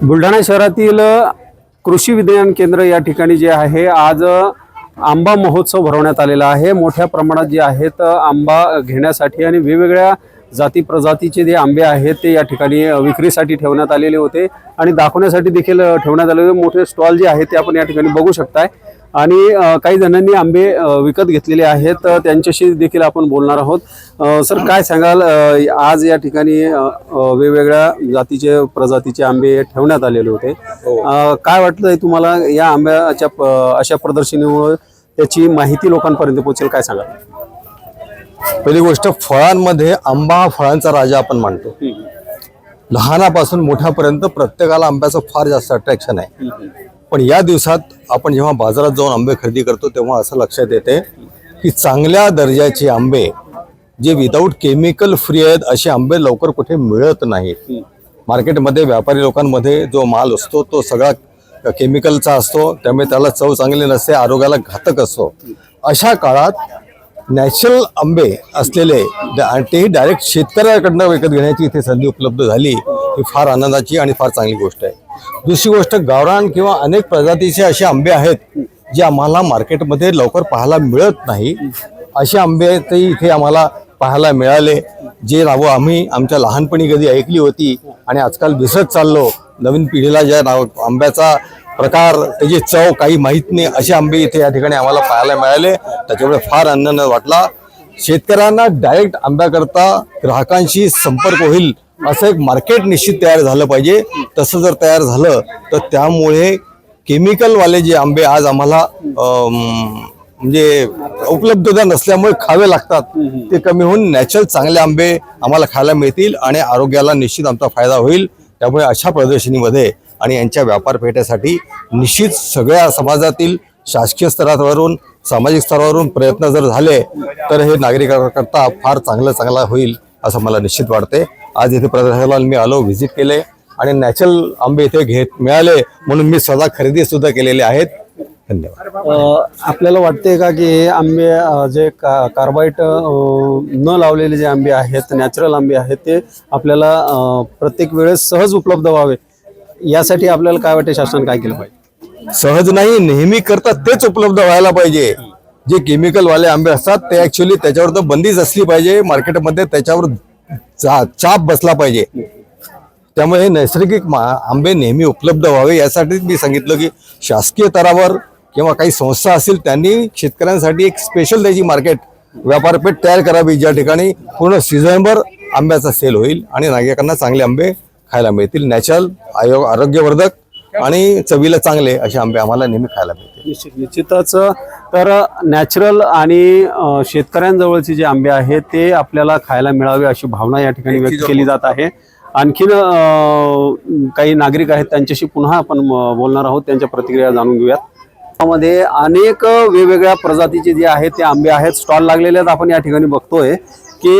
बुलढाणा शहरातील कृषी विज्ञान केंद्र या ठिकाणी जे आहे आज आंबा महोत्सव भरवण्यात आलेला आहे. मोठ्या प्रमाणात जे आहेत आंबा घेण्यासाठी आणि वेगवेगळ्या जाती प्रजातीचे जे आंबे आहेत ते या ठिकाणी विक्रीसाठी ठेवण्यात आलेले होते. आणि दाखवण्यासाठी देखील ठेवण्यात आलेले मोठे स्टॉल जे आहेत ते आपण या ठिकाणी बघू शकताय. आणि काही जणांनी आंबे विकत घेतलेले आहेत त्यांच्याशी देखील आपण बोलणार आहोत. सर काय सांगाल आज या ठिकाणी वेगवेगळ्या जातीचे प्रजातीचे आंबे ठेवण्यात आलेले होते. अ, काय वाटतंय तुम्हाला या आंब्याच्या अशा प्रदर्शनीमुळे त्याची माहिती लोकांपर्यंत पोहोचेल काय सांगाल? पहिली गोष्ट फळांमध्ये आंबा हा फळांचा राजा आपण मानतो. लहानापासून मोठ्यापर्यंत प्रत्येकाला आंब्याचं फार जास्त अट्रॅक्शन आहे. पण या दिवसात आपण जेव्हा बाजारात जाऊन आंबे खरेदी करतो तेव्हा असं लक्षात येते की चांगल्या दर्जाचे आंबे जे विदाऊट केमिकल फ्री आहेत असे आंबे लवकर कुठे मिळत नाहीत. मार्केटमध्ये व्यापारी लोकांमध्ये जो माल असतो तो सगळा केमिकलचा असतो त्यामुळे त्याला चव चांगली नसते आरोग्याला घातक असतो. अशा काळात नॅचरल आंबे असलेले तेही डायरेक्ट शेतकऱ्याकडनं विकत घेण्याची इथे संधी उपलब्ध झाली ही फार आनंदाची आणि फार चांगली गोष्ट आहे. दुसरी गोष्ट गावरान किंवा अनेक प्रजातीचे असे आंबे आहेत जे आम्हाला मार्केटमध्ये लवकर पाहायला मिळत नाही. असे आंबे तरी इथे आम्हाला पाहायला मिळाले जे नावं आम्ही आमच्या लहानपणी कधी ऐकली होती आणि आजकाल दिसत चाललो. नवीन पिढीला ज्या नाव आंब्याचा प्रकार त्याची चव काही माहीत नाही असे आंबे इथे या ठिकाणी आम्हाला पाहायला मिळाले. त्याच्यामुळे फार आनंद वाटला. शेतकऱ्यांना डायरेक्ट आंब्याकरता ग्राहकांशी संपर्क होईल असं एक मार्केट निश्चित तयार झालं पाहिजे. तसं जर तयार झालं तर त्यामुळे केमिकलवाले जे आंबे आज आम्हाला म्हणजे उपलब्धता नसल्यामुळे खावे लागतात. ते कमी होऊन नॅचरल चांगले आंबे आम्हाला खायला मिळतील आणि आरोग्याला निश्चित आमचा फायदा होईल. त्यामुळे अशा प्रदर्शनीमध्ये आणि यांच्या व्यापारपेठेसाठी निश्चित सगळ्या समाजातील शासकीय स्तरावरून सामाजिक स्तरावरून प्रयत्न जर झाले तर हे नागरिकांकरता फार चांगलं चांगला होईल असं मला निश्चित वाटते आज इथे प्रदर्शनाला मी आलो व्हिजिट केले आणि नॅचरल आंबे इथे घेत मिळाले म्हणून मी स्वतः खरेदी सुद्धा केलेले आहेत. धन्यवाद. आपल्याला वाटते का की हे आंबे जे का कार्बाईट न लावलेले जे आंबे आहेत नॅचरल आंबे आहेत ते आपल्याला प्रत्येक वेळेस सहज उपलब्ध व्हावे. यासाठी आपल्याला काय वाटते शासन काय केलं पाहिजे? सहज नाही नेहमी करता तेच उपलब्ध व्हायला पाहिजे. जे केमिकल वाले आंबे असतात ते ऍक्च्युली त्याच्यावर तर बंदीच असली पाहिजे. मार्केटमध्ये त्याच्यावर चा- चाप बसला पाहिजे. त्यामुळे नैसर्गिक मा- आंबे नेहमी उपलब्ध व्हावे यासाठीच मी सांगितलं की शासकीय स्तरावर किंवा काही संस्था असतील त्यांनी शेतकऱ्यांसाठी एक स्पेशल त्याची मार्केट व्यापारपेठ तयार करावी ज्या ठिकाणी पूर्ण सीझनभर आंब्याचा सेल होईल आणि नागरिकांना चांगले आंबे खायला मिळतील. नॅचरल आयोग आरोग्यवर्धक आणि चवीला चांगले असे आंबे आम्हाला नेहमी खायला मिळतील निश्चित निश्चितच तर नॅचरल आणि शेतकऱ्यांजवळचे जे आंबे आहेत ते आपल्याला खायला मिळावे अशी भावना या ठिकाणी व्यक्त केली जात आहे. आणखीन काही नागरिक आहेत त्यांच्याशी पुन्हा आपण बोलणार आहोत. त्यांच्या प्रतिक्रिया जाणून घेऊयात. मध्ये अनेक वेगवेगळ्या प्रजातीचे जे आहेत ते आंबे आहेत. स्टॉल लागलेले आहेत. आपण या ठिकाणी बघतोय की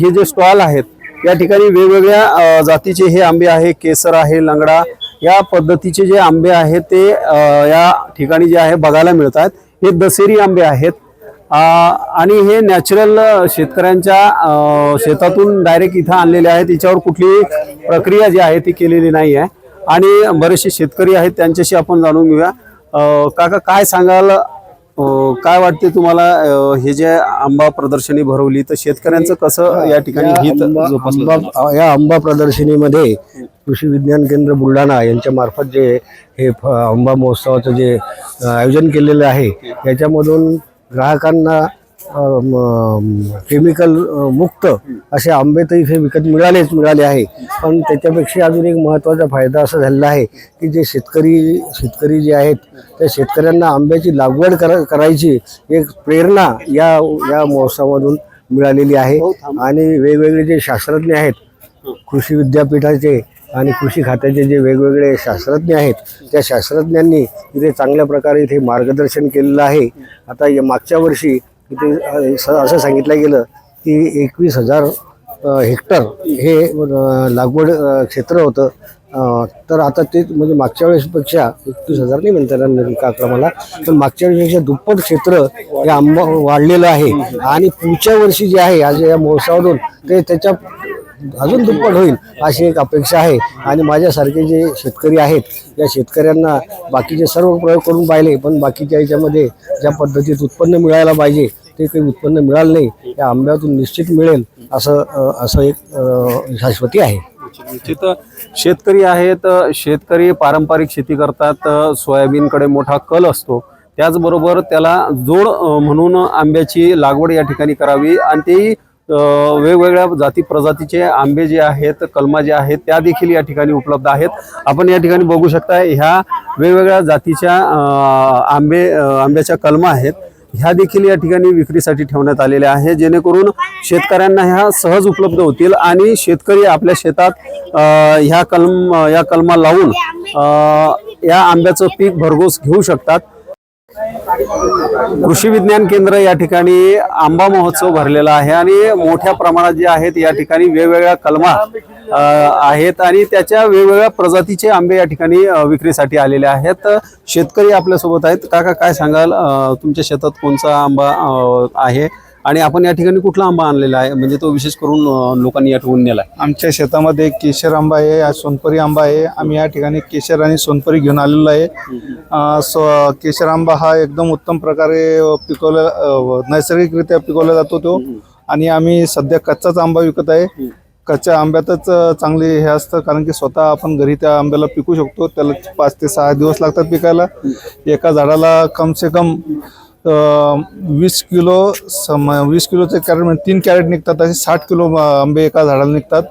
हे जे स्टॉल आहेत या ठिकाणी वेगवेगळ्या जातीचे हे आंबे आहे. केसर आहे लंगडा या पद्धतीचे जे आंबे आहेत ते या ठिकाणी जे आहे बघायला मिळतात. हे दसेरी आंबे आहेत. आणि हे नॅचरल शेतकऱ्यांच्या शेतातून डायरेक्ट इथं आणलेले आहेत. याच्यावर कुठली प्रक्रिया जी आहे ती केलेली नाही आहे. आणि बरेचसे शेतकरी आहेत त्यांच्याशी आपण जाणून घेऊया. काका काय सांगाल काय वाटते तुम्हाला? हे जे आंबा प्रदर्शनी भरवली तर शेतकऱ्यांचं कसं या ठिकाणी हित जोपासलं या आंबा प्रदर्शनीमध्ये कृषी विज्ञान केंद्र बुलढाणा यांच्या मार्फत जे हे फ- आंबा महोत्सवाचं जे आयोजन केलेलं आहे याच्यामधून ग्राहकांना केमिकल मुक्त असे आंबे तर इथे विकत मिळालेच मिळाले आहे. पण त्याच्यापेक्षा अजून एक महत्त्वाचा फायदा असा झालेला आहे की जे शेतकरी शेतकरी जे आहेत त्या शेतकऱ्यांना आंब्याची लागवड करा करायची एक प्रेरणा या या महोत्सवामधून मिळालेली आहे. आणि वेगवेगळे जे शास्त्रज्ञ आहेत कृषी विद्यापीठाचे आणि कृषी खात्याचे जे वेगवेगळे शास्त्रज्ञ आहेत त्या शास्त्रज्ञांनी इथे चांगल्या प्रकारे इथे मार्गदर्शन केलेलं आहे. आता या मागच्या वर्षी इथे स- असं सांगितलं गेलं की एकवीस हजार हेक्टर हे लागवड क्षेत्र होतं. तर आता ते म्हणजे मागच्या वेळेसपेक्षा एकवीस हजार नाही म्हणता येणार नेमका आकडा पण मागच्या वेळेसपेक्षा दुप्पट क्षेत्र हे आंबा वाढलेलं आहे. आणि पुढच्या वर्षी जे आहे आज या महोत्सवातून ते त्याच्या अजून दुप्पट होईल अशी एक अपेक्षा आहे. आणि माझ्यासारखे जे शेतकरी आहेत या शेतकऱ्यांना बाकीचे सर्व प्रयोग करून पाहिले पण बाकीच्या याच्यामध्ये ज्या पद्धतीत उत्पन्न मिळायला पाहिजे ते काही उत्पन्न मिळालं नाही या आंब्यातून निश्चित मिळेल असं असं एक शाश्वती आहे. निश्चित शेतकरी आहेत शेतकरी पारंपरिक शेती करतात सोयाबीनकडे मोठा कल असतो त्याचबरोबर त्याला जोड म्हणून आंब्याची लागवड या ठिकाणी करावी आणि तेही वेगवेगळ्या जाती प्रजातीचे आंबे जे आहेत कलमा जे आहेत त्या देखील या ठिकाणी उपलब्ध आहेत. आपण या ठिकाणी बघू शकता ह्या वेगवेगळ्या जातीच्या आंबे आंब्याच्या कलमा आहेत. ह्या देखील या ठिकाणी विक्रीसाठी ठेवण्यात आलेल्या आहे जेणेकरून शेतकऱ्यांना ह्या सहज उपलब्ध होतील आणि शेतकरी आपल्या शेतात ह्या कलम या कलमा लावून या आंब्याचं पीक भरघोस घेऊ शकतात. कृषी विज्ञान केंद्र या ठिकाणी आंबा महोत्सव भरलेला आहे आणि मोठ्या प्रमाणात जे आहेत या ठिकाणी वेगवेगळ्या कलमा आहेत आणि त्याच्या वेगवेगळ्या प्रजातीचे आंबे या ठिकाणी विक्रीसाठी आलेले आहेत. शेतकरी आपल्यासोबत आहेत. काका काय सांगाल? तुमच्या शेतात कोणचा आंबा आहे? आणि आपण या ठिकाणी कुठला आंबा आणलेला आहे? म्हणजे तो विशेष करून लोकांनी या ठिकाणी नेला आहे. आमच्या शेतामध्ये केशर आंबा आहे हा सोनपरी आंबा आहे. आम्ही या ठिकाणी केशर आणि सोनपरी घेऊन आलेलो आहे. अं, सो केशर आंबा हा एकदम उत्तम प्रकारे अं, पिकवला अं, नैसर्गिकरित्या पिकवला जातो तो. आणि आम्ही सध्या कच्चाच आंबा विकत आहे. कच्च्या आंब्यातच अं, चांगली हे असतं कारण की स्वतः आपण घरी त्या आंब्याला पिकू शकतो. त्याला पाच ते सहा दिवस लागतात पिकायला. एका झाडाला कम से कम वीस किलो सम वीस किलोचे कॅरेट म्हणजे तीन कॅरेट निघतात असे साठ किलो आंबे एका झाडाला निघतात.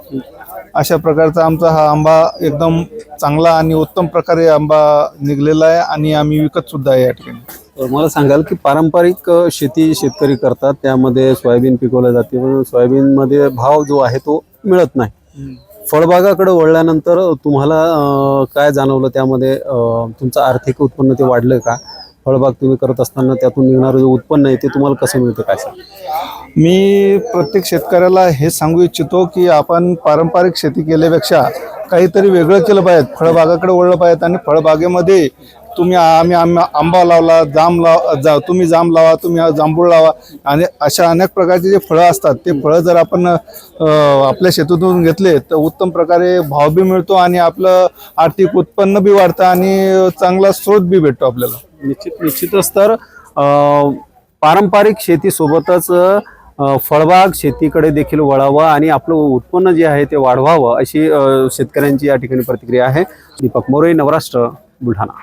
अशा प्रकारचा आमचा हा आंबा एकदम चांगला आणि उत्तम प्रकारे आंबा निघलेला आहे आणि आम्ही विकत सुद्धा आहे या ठिकाणी. मला सांगाल की पारंपरिक शेती शेतकरी करतात. त्यामध्ये सोयाबीन पिकवलं जाते पण सोयाबीनमध्ये भाव जो आहे तो मिळत नाही. फळबागाकडे वळल्यानंतर तुम्हाला काय जाणवलं त्यामध्ये? तुमचं आर्थिक उत्पन्न ते वाढलं का? फळबाग तुम्ही करत असताना त्यातून निघणारं जे उत्पन्न आहे ते तुम्हाला कसं मिळतं काय सांग मी प्रत्येक शेतकऱ्याला हे सांगू इच्छितो की आपण पारंपरिक शेती केल्यापेक्षा काहीतरी वेगळं केलं पाहिजे. फळबागाकडे वळलं पाहिजे आणि फळबागेमध्ये तुम्ही आम्ही आंबा आंबा लावला जाम लाव जा तुम्ही जाम लावा तुम्ही जांभूळ लावा आणि अशा अनेक प्रकारचे जे फळं असतात ते फळं जर आपण आपल्या शेतातून घेतले तर उत्तम प्रकारे भाव बी मिळतो आणि आपलं आर्थिक उत्पन्न बी वाढतं आणि चांगला स्रोत बी भेटतो आपल्याला. निश्चित निश्चितच तर पारंपरिक शेतीसोबतच फळबाग शेतीकडे देखील वळावं आणि आपलं उत्पन्न जे आहे ते वाढवावं अशी शेतकऱ्यांची या ठिकाणी प्रतिक्रिया आहे. दीपक मोरे नवराष्ट्र बुलढाणा.